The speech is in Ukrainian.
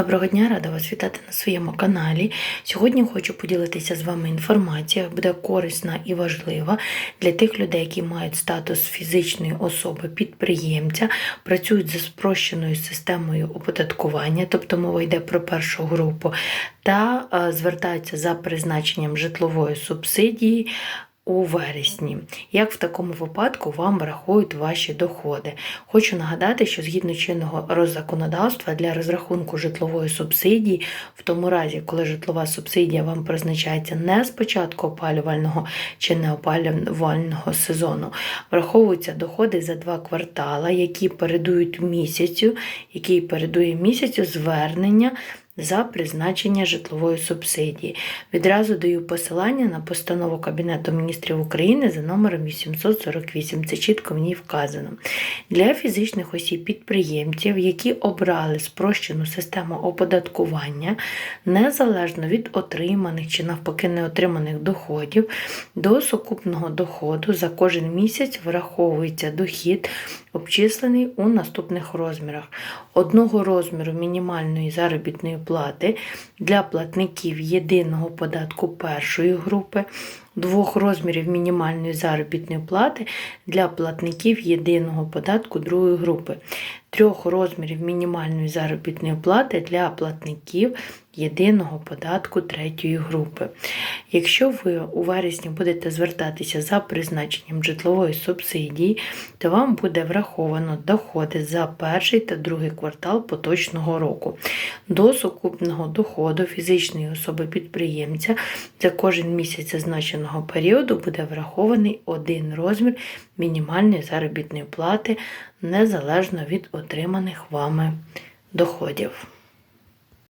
Доброго дня, рада вас вітати на своєму каналі. Сьогодні хочу поділитися з вами інформацією, буде корисна і важлива для тих людей, які мають статус фізичної особи підприємця, працюють за спрощеною системою оподаткування, тобто мова йде про першу групу, та е, звертаються за призначенням житлової субсидії у вересні. Як в такому випадку вам врахують ваші доходи? Хочу нагадати, що згідно чинного роззаконодавства для розрахунку житлової субсидії, в тому разі, коли житлова субсидія вам призначається не з початку опалювального чи неопалювального сезону, враховуються доходи за два квартала, які передують місяцю, який передує місяцю звернення за призначення житлової субсидії. Відразу даю посилання на постанову Кабінету міністрів України за номером 848. Це чітко в ній вказано. Для фізичних осіб підприємців, які обрали спрощену систему оподаткування, незалежно від отриманих чи навпаки неотриманих доходів, до сукупного доходу за кожен місяць враховується дохід, обчислений у наступних розмірах. Одного розміру мінімальної заробітної плати для платників єдиного податку першої групи, двох розмірів мінімальної заробітної плати для платників єдиного податку другої групи, трьох розмірів мінімальної заробітної плати для платників єдиного податку третьої групи. Якщо ви у вересні будете звертатися за призначенням житлової субсидії, то вам буде враховано доходи за перший та другий квартал поточного року. До сукупного доходу фізичної особи підприємця за кожен місяць зазначеного періоду буде врахований один розмір мінімальної заробітної плати незалежно від отриманих вами доходів.